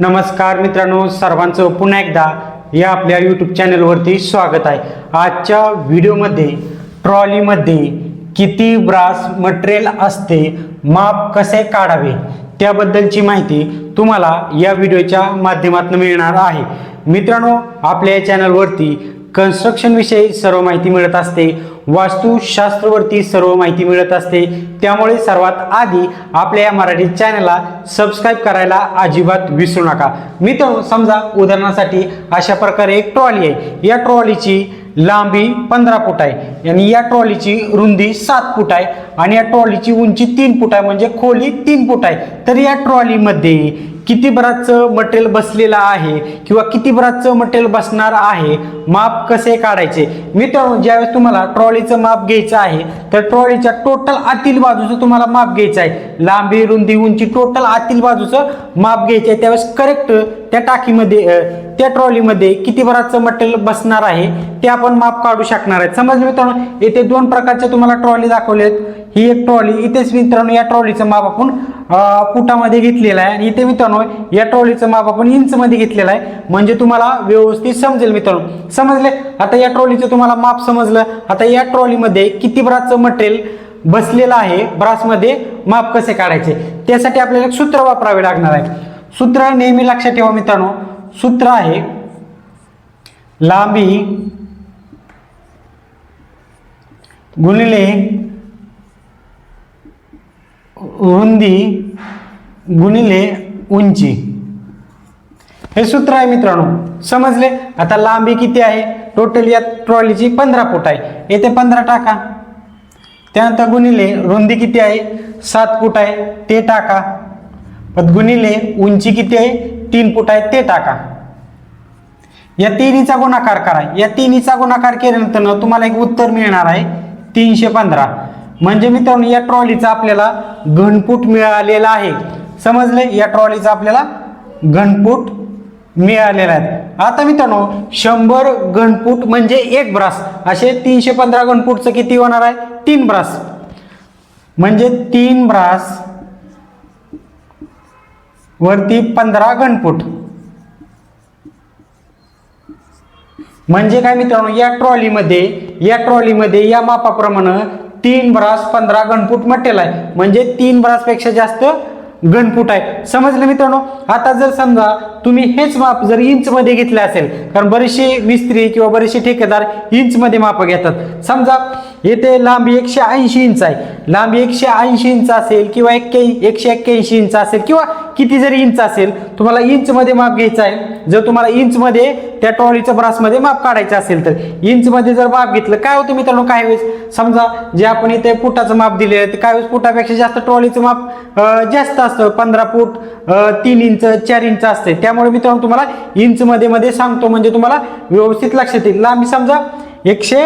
नमस्कार मित्रांनो सर्वांचं पुन्हा एकदा या आपल्या यूट्यूब चॅनलवरती स्वागत आहे. आजच्या व्हिडिओमध्ये ट्रॉलीमध्ये किती ब्रास मटेरियल असते माप कसे काढावे त्याबद्दलची माहिती तुम्हाला या व्हिडिओच्या माध्यमातून मिळणार आहे. मित्रांनो आपल्या या चॅनलवरती कन्स्ट्रक्शनविषयी सर्व माहिती मिळत असते. वास्तुशास्त्रवरती सर्व माहिती मिळत असते. त्यामुळे सर्वात आधी आपल्या या मराठी चॅनलला सबस्क्राईब करायला अजिबात विसरू नका. मित्रांनो समजा उदाहरणासाठी अशा प्रकारे एक ट्रॉली आहे. या ट्रॉलीची लांबी पंधरा फूट आहे आणि या ट्रॉलीची रुंदी सात फूट आहे आणि या ट्रॉलीची उंची तीन फूट आहे. म्हणजे खोली तीन फूट आहे. तर या ट्रॉलीमध्ये किती बराचचं मटेरियल बसलेलं आहे किंवा किती बराचचं मटेरियल बसणार आहे माप कसे काढायचे? मित्रांनो ज्यावेळेस तुम्हाला ट्रॉलीचं माप घ्यायचं आहे तर ट्रॉलीच्या टोटल आतील बाजूचं तुम्हाला माप घ्यायचं आहे. लांबी रुंदी उंची टोटल आतील बाजूचं माप घ्यायचं आहे. त्यावेळेस करेक्ट त्या टाकीमध्ये त्या ट्रॉलीमध्ये किती बराचचं मटेरियल बसणार आहे ते आपण माप काढू शकणार आहेत. समजलं मित्रांनो? येथे दोन प्रकारचे तुम्हाला ट्रॉली दाखवलेत. ही एक ट्रॉली इथेच मित्रांनो या ट्रॉलीचं माप आपण पुटामध्ये फुटामध्ये घेतलेलं आहे. आणि इथे मित्रांनो या ट्रॉलीचं माप आपण इंचमध्ये घेतलेलं आहे. म्हणजे तुम्हाला व्यवस्थित समजेल मित्रांनो. समजले? आता या ट्रॉलीचं तुम्हाला माप समजलं. आता या ट्रॉलीमध्ये किती ब्रासचं मटेरियल बसलेलं आहे ब्रासमध्ये माप कसे काढायचे? त्यासाठी आपल्याला एक सूत्र वापरावे लागणार आहे. सूत्र नेहमी लक्षात ठेवा मित्रांनो. सूत्र आहे. लांबी गुणिले रुंदी गुणिले उंची. हे सूत्र आहे मित्रांनो. समजले? आता लांबी किती आहे? टोटल या ट्रॉलीची पंधरा फूट आहे. येथे पंधरा टाका. त्यानंतर गुणिले रुंदी किती आहे? सात फूट आहे. ते टाका. पत गुणिले उंची किती आहे? तीन फूट आहे ते टाका. या तिन्हीचा गुणाकार करा. या तिन्हीचा गुणाकार केल्यानंतर तुम्हाला एक उत्तर मिळणार आहे तीनशे पंधरा. म्हणजे मित्रांनो या ट्रॉलीचा आपल्याला घनफूट मिळालेला आहे. समजले या ट्रॉलीचा आपल्याला घनफूट मिळालेला आहे. आता मित्रांनो शंभर घनफूट म्हणजे एक ब्रास. असे तीनशे पंधरा घनफूटचं किती होणार आहे? तीन ब्रास. म्हणजे तीन ब्रास वरती पंधरा घनफूट. म्हणजे काय मित्रांनो या ट्रॉलीमध्ये या ट्रॉलीमध्ये या मापाप्रमाणे तीन ब्रास पंधरा घनफूट मटेरियल आहे. म्हणजे तीन ब्रासपेक्षा जास्त घनफूट आहे. समजलं मित्रांनो? आता जर समजा तुम्ही हेच माप जर इंचमध्ये घेतले असेल कारण बरेचसे मिस्त्री किंवा बरेचसे ठेकेदार इंचमध्ये माप घेतात. समजा येथे लांबी एकशे ऐंशी इंच आहे. लांबी एकशे ऐंशी इंच असेल किंवा एक्के एकशे एक्क्याऐंशी इंच असेल किंवा किती जरी इंच असेल तुम्हाला इंचमध्ये माप घ्यायचं आहे. जर तुम्हाला इंचमध्ये त्या ट्रॉलीचं ब्रासमध्ये माप काढायचं असेल तर इंचमध्ये जर माप घेतलं काय होतं मित्रांनो काय वेळेस? समजा जे आपण इथे फुटाचं माप दिले काय वेळेस फुटापेक्षा जास्त ट्रॉलीचं माप जास्त असतं. पंधरा फूट तीन इंच चार इंच असते. त्यामुळे मित्रांनो तुम्हाला इंच मध्ये मध्ये सांगतो म्हणजे तुम्हाला व्यवस्थित लक्षात येईल. लांबी समजा एकशे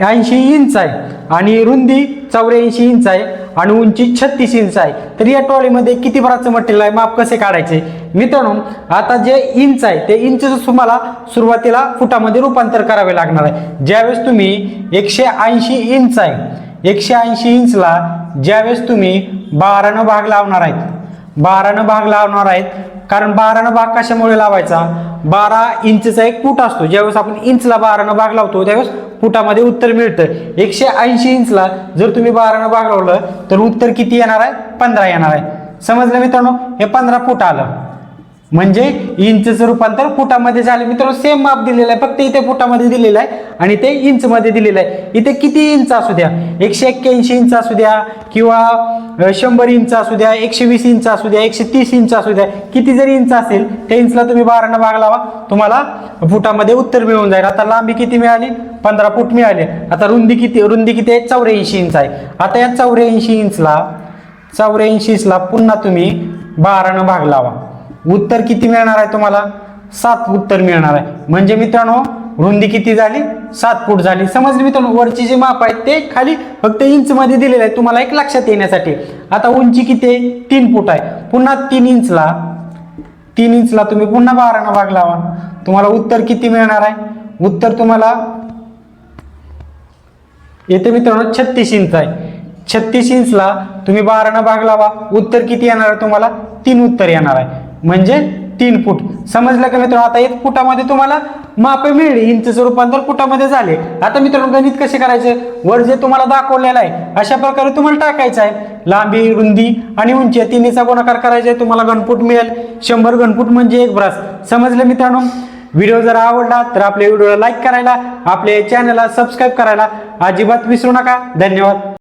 ऐंशी इंच आहे आणि रुंदी चौऱ्याऐंशी इंच आहे आणि उंची छत्तीस इंच आहे. तर या ट्रॉलीमध्ये किती बराचं मटेरियल आहे माप कसे काढायचे? मित्रांनो आता जे इंच आहे ते इंचचं तुम्हाला सुरुवातीला फुटामध्ये रूपांतर करावे लागणार आहे. ज्यावेळेस तुम्ही एकशे ऐंशी इंच आहे एकशे ऐंशी इंचला ज्यावेळेस तुम्ही बारानं भाग लावणार आहेत बारानं भाग लावणार आहेत. कारण बारानं भाग कशामुळे लावायचा? बारा इंचचा एक फूट असतो. ज्यावेळेस आपण इंचला बारानं भाग लावतो त्यावेळेस फुटामध्ये उत्तर मिळतं. एकशे ऐंशी इंचला जर तुम्ही बारानं भाग लावलं तर उत्तर किती येणार आहे? पंधरा येणार आहे. समजलं मित्रांनो? हे पंधरा फूट आलं. म्हणजे इंचचं रूपांतर फुटामध्ये झाले. मित्रांनो सेम माप दिलेलं आहे. फक्त इथे फुटामध्ये दिलेलं आहे आणि ते इंचमध्ये दिलेलं आहे. इथे किती इंच असू द्या? एकशे एक्क्याऐंशी इंच असू द्या किंवा शंभर इंच असू द्या एकशे वीस इंच असू द्या एकशे तीस इंच असू द्या. किती जरी इंच असेल त्या इंचला तुम्ही बारानं भाग लावा तुम्हाला फुटामध्ये उत्तर मिळून जाईल. आता लांबी किती मिळाली? पंधरा फूट मिळाले. आता रुंदी किती रुंदी किती आहे? चौऱ्याऐंशी इंच आहे. आता या चौऱ्याऐंशी इंचला चौऱ्याऐंशी इंचला पुन्हा तुम्ही बारानं भाग लावा उत्तर किती मिळणार आहे तुम्हाला? सात उत्तर मिळणार आहे. म्हणजे मित्रांनो रुंदी किती झाली? सात फूट झाली. समजली मित्रांनो? वरचे जे माप आहेत ते खाली फक्त इंचमध्ये दिलेलं आहे तुम्हाला एक लक्षात येण्यासाठी. आता उंची किती आहे? तीन फूट आहे. पुन्हा तीन इंचला तीन इंचला तुम्ही पुन्हा बारानं भाग लावा. तुम्हाला उत्तर किती मिळणार आहे? उत्तर तुम्हाला येथे मित्रांनो छत्तीस इंच आहे. छत्तीस इंचला तुम्ही बारानं भाग लावा. उत्तर किती येणार आहे तुम्हाला? तीन उत्तर येणार आहे. म्हणजे तीन फूट. समजलं का मित्रांनो? आता एक फुटामध्ये तुम्हाला मापे मिळेल इंचचं रूपांतर फुटामध्ये झाले. आता मित्रांनो गणित कसे करायचे? वर जे तुम्हाला दाखवलेलं आहे अशा प्रकारे तुम्हाला टाकायचं आहे. लांबी रुंदी आणि उंची या तिन्हीचा गुणाकार करायचा आहे. तुम्हाला घनफूट मिळेल. शंभर घनफूट म्हणजे एक ब्रास. समजलं मित्रांनो? व्हिडिओ जर आवडला तर आपल्या व्हिडिओला लाईक करायला आपल्या चॅनलला सबस्क्राईब करायला अजिबात विसरू नका. धन्यवाद.